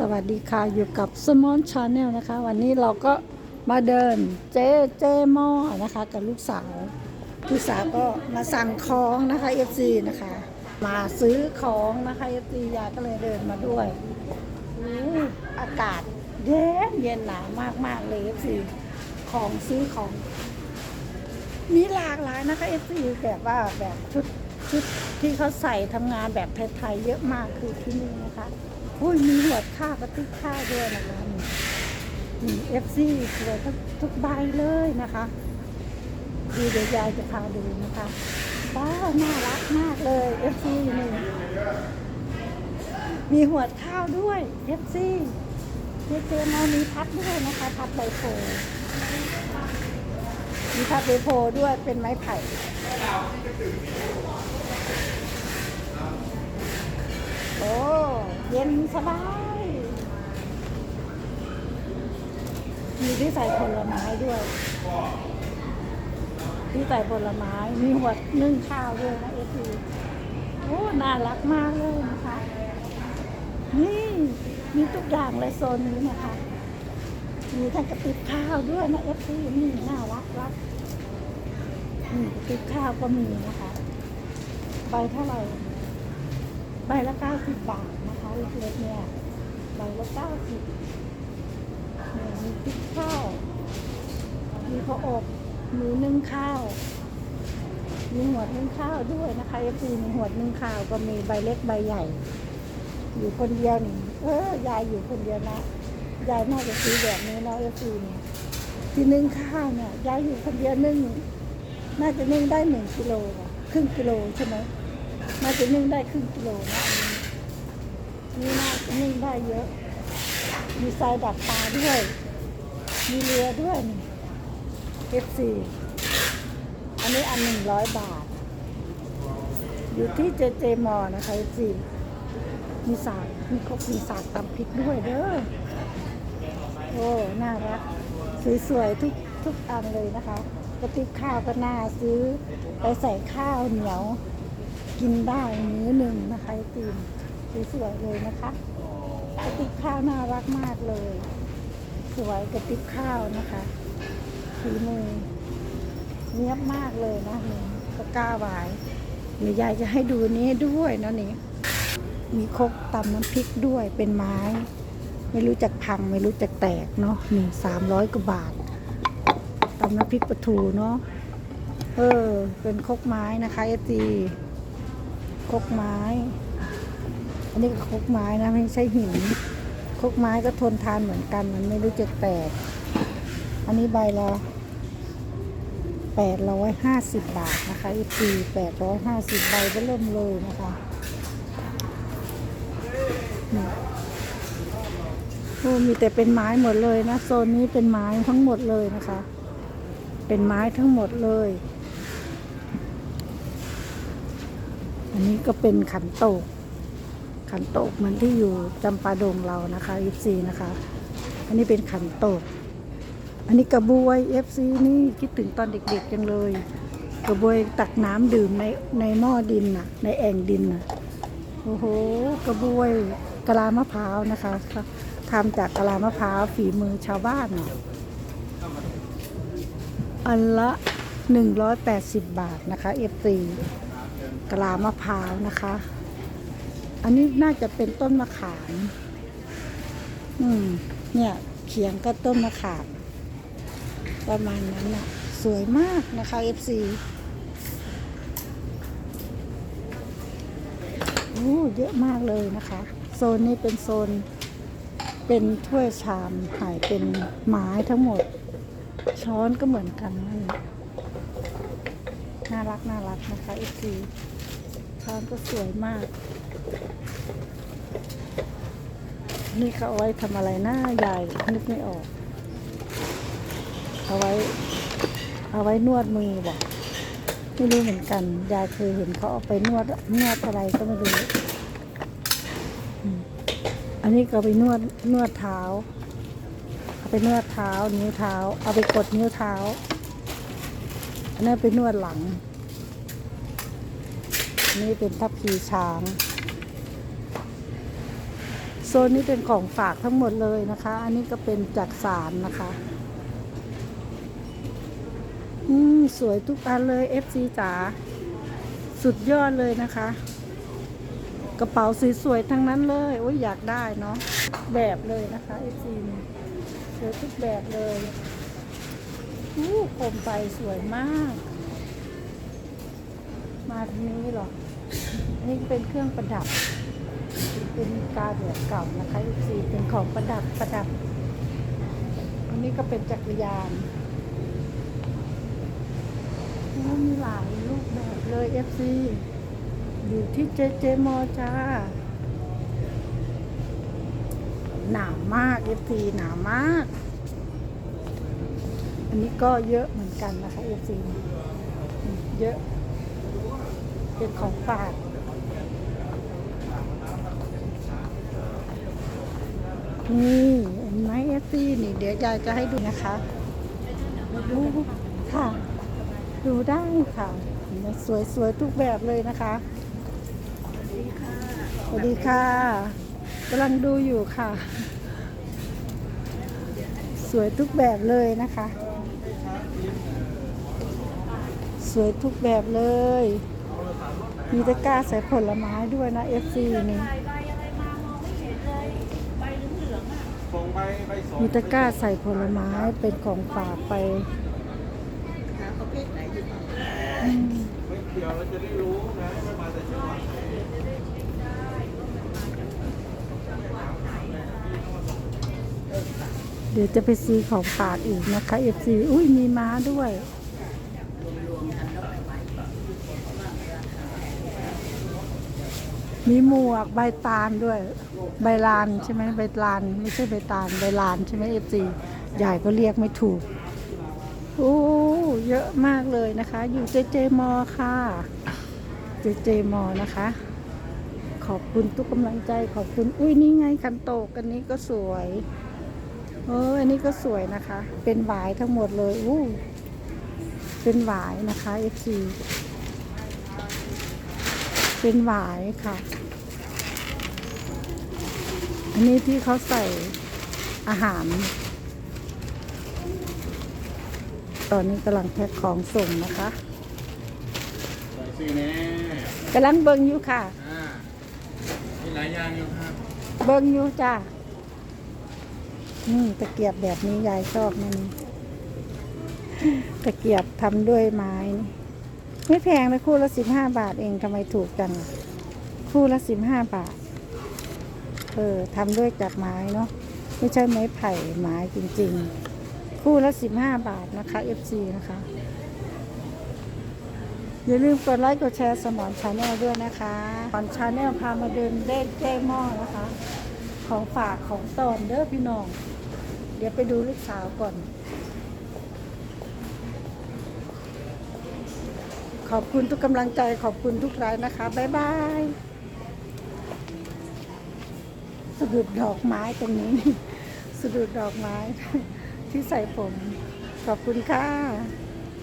สวัสดีค่ะอยู่กับสมอนชาแนลนะคะ วันนี้เราก็มาเดินเจเจมอนะคะ กับลูกสาว ลูกสาวก็มาสั่งของนะคะ FC นะคะ มาซื้อของนะคะ FC ยาก็เลยเดินมาด้วยอู้อากาศเย็นเย็นหนาวมากมากเลย FC ของซื้อของ มีหลากหลายนะคะ FC แบบว่าแบบชุดชุดที่เขาใส่ทำงานแบบไทยๆเยอะมากคือที่นี่นะคะ อุ้ยมีหัวดข้าวกระติกข้าวด้วยนะคะนี่เอฟซีสวยทุกทุกใบเลยนะคะดูเดี๋ยวยายจะพาดูนะคะว้าวน่ารักมากเลยเอฟซีนี่มีหัวดข้าวด้วยเอฟซีเจเจมามีพัดด้วยนะคะพัดใบโพมีพัดใบโพด้วยเป็นไม้ไผ่โอ้ เย็นสบาย มีที่ใส่ผลไม้ด้วย ที่ใส่ผลไม้ มีหัวนึ่งข้าวด้วยนะเอฟีโอ้ น่ารักมากเลยนะคะ นี่มีทุกอย่างเลยโซนนี้นะคะ มีทั้งกระติบข้าวด้วยนะเอฟซีนี่น่ารักรักนี่กระติบข้าวก็มีนะคะ ใบเท่าไหร่ ใบละเก้าสิบบาทนะคะเล็กๆเนี่ยใบละเก้าสิบมีพริกข้าวมีข้าวอบมีนึ่งข้าว มีหัวนึ่งข้าวด้วยนะคะเอฟซีมีหัวนึ่งข้าวก็มีใบเล็กใบใหญ่ อยู่คนเดียวนี่เออยายอยู่คนเดียวนะยายน่าจะซื้อแบบนี้เนาะเอฟซีนี่ที่นึ่งข้าวเนี่ยยายอยู่คนเดียวนึ่งน่าจะนึ่งได้หนึ่งกิโลครึ่งกิโลใช่ไหม น่าจะนึ่งได้ครึ่งกิโลนะอันนี้นี่น่าจะนึ่งได้เยอะ มีทรายดักปลาด้วย มีเรือด้วยนี่ F4 อันนี้อันหนึ่งร้อยบาท อยู่ที่เจเจมอนะคะ F4 มีสากมีครบมีสากตำพริกด้วยเด้อ โอ้ น่ารัก สวยๆทุกทุกอันเลยนะคะกระติกข้าวก็น่าซื้อไปใส่ข้าวเหนียว กินได้มื้อหนึ่งนะคะไอติมสวยๆเลยนะคะกระติบข้าวน่ารักมากเลย สวยกระติบข้าวนะคะฝีมือเนียบมากเลยนะนี่ตะกร้าหวายมียายจะให้ดูนี้ด้วยนะนี่มีคกตำน้ำพริกด้วยเป็นไม้ ไม่รู้จักพังไม่รู้จักแตกเนาะนี่สามร้อยกว่าบาทตำน้ำพริกปลาทูเนาะเออ เป็นคกไม้นะคะเอตี คกไม้ อันนี้ก็คกไม้นะไม่ใช่หินคกไม้ก็ทนทานเหมือนกันมันไม่รู้จะแตก อันนี้ใบละแปดร้อยห้าสิบบาทนะคะอีปีแปดร้อยห้าสิบใบก็เริ่มเลยนะคะโอ้มีแต่เป็นไม้หมดเลยนะ โซนนี้เป็นไม้ทั้งหมดเลยนะคะ เป็นไม้ทั้งหมดเลย อันนี้ก็เป็นขันโตก ขันโตกเหมือนที่อยู่จำปาดงเรานะคะเอฟซีนะคะ อันนี้เป็นขันโตก อันนี้กระบวยเอฟซีนี่คิดถึงตอนเด็กๆจังเลย กระบวยตักน้ำดื่มในในหม้อดินน่ะ ในแอ่งดินน่ะ โอ้โห กระบวยกะลามะพร้าวนะคะทำจากกะลามะพร้าวฝีมือชาวบ้านน่ะอันละ 180 บาทนะคะเอฟซี ลามะพร้าวนะคะ อันนี้น่าจะเป็นต้นมะขาม อืม เนี่ยเขียงก็ต้นมะขาม ประมาณนั้นน่ะสวยมากนะคะ FC โอ้เยอะมากเลยนะคะ โซนนี้เป็นโซน เป็นถ้วยชามหายเป็นไม้ทั้งหมด ช้อนก็เหมือนกันนั่น น่ารักน่ารักนะคะ FC ช้อนก็สวยมาก นี่เขาเอาไว้ทำอะไรหน้าใหญ่นึกไม่ออก เอาไว้ เอาไว้นวดมือบอกไม่รู้เหมือนกัน ยายเคยเห็นเขาเอาไปนวดนวดอะไรก็ไม่รู้ อันนี้ก็ไปนวดนวดเท้า เอาไปนวดเท้า นิ้วเท้า เอาไปกดนิ้วเท้า นนี้ไปนวดหลัง นี่เป็นทับพีช้าง โซนนี้เป็นของฝากทั้งหมดเลยนะคะ อันนี้ก็เป็นจากสารนะคะ อืม สวยทุกอันเลย FC จ๋า สุดยอดเลยนะคะ กระเป๋าสวยๆทั้งนั้นเลย โอ้ยอยากได้เนาะ แบบเลยนะคะ FC สวยทุกแบบเลย อู้โคมไฟสวยมาก มาทางนี้หรอนนี้เป็นเครื่องประดับ เป็นกาแบบเก่านะคะ FC เป็นของประดับประดับ อันนี้ก็เป็นจักรยานมีหลายรูปแบบเลย FC อยู่ที่เจเจมอจ้า หนาวมาก FC หนาวมาก อันนี้ก็เยอะเหมือนกันนะคะ FC อืมเยอะ เป็นของฝากนี่เห็นไหม FC นี่เดี๋ยวยายจะให้ดูนะคะดูค่ะ ดูได้ค่ะเห็นไหมสวยๆทุกแบบเลยนะคะสวัสดีค่ะกำลังดูอยู่ค่ะ สวยทุกแบบเลยนะคะ สวยทุกแบบเลย มีตะกร้าใส่ผลไม้ด้วยนะ FC นี่ส่มีตะกร้าใส่ผลไม้เป็นของฝากไปเกี่ยวเราจะได้รู้นะว่ามาแต่จังหวัดไหนเดี๋ยวจะไปซื้อของฝากอีกนะคะ FC อุ้ยมีม้าด้วย มีหมวกใบตาลด้วย ใบลานใช่ไหมใบลาน ไม่ใช่ใบตาลใบลานใช่ไหม FC ใหญ่ก็เรียกไม่ถูกโอ้เยอะมากเลยนะคะ อยู่เจเจมอค่ะเจเจมอนะคะ ขอบคุณทุกกำลังใจขอบคุณอุ้ยนี่ไงคันโตกอันนี้ก็สวยเอออันนี้ก็สวยนะคะ เป็นหวายทั้งหมดเลยอู้เป็นหวายนะคะ FC ป็นหวายค่ะ อันนี้ที่เขาใส่อาหาร ตอนนี้กำลังแพ็คของส่งนะคะใส่ซื้อแน่กำลังเบิงอยู่ค่ะอ่ามีหลายอย่างอยู่ครับเบิ้งอยู่จ้านี่ตะเกียบแบบนี้ยายชอบนะนี่ตะเกียบทำด้วยไม้นี่ ไม่แพงเลยคู่ละสิบห้าบาทเองทำไมถูกจังคู่ละสิบห้าบาท เออทำด้วยจากไม้เนาะไม่ใช่ไม้ไผ่ไม้จริง ๆ คู่ละสิบห้าบาทนะคะ FC นะคะ อย่าลืมกดไลค์กดแชร์สมอนชาแนลด้วยนะคะสมอนชาแนลพามาเดินเล่นแก้หม้อนะคะ ของฝากของตอนเด้อพี่น้อง เดี๋ยวไปดูลูกสาวก่อน ขอบคุณทุกกำลังใจขอบคุณทุกไลน์นะคะ บ๊ายบายสะดุดดอกไม้ตรงนี้สะดุดดอกไม้ที่ใส่ผม ขอบคุณค่ะ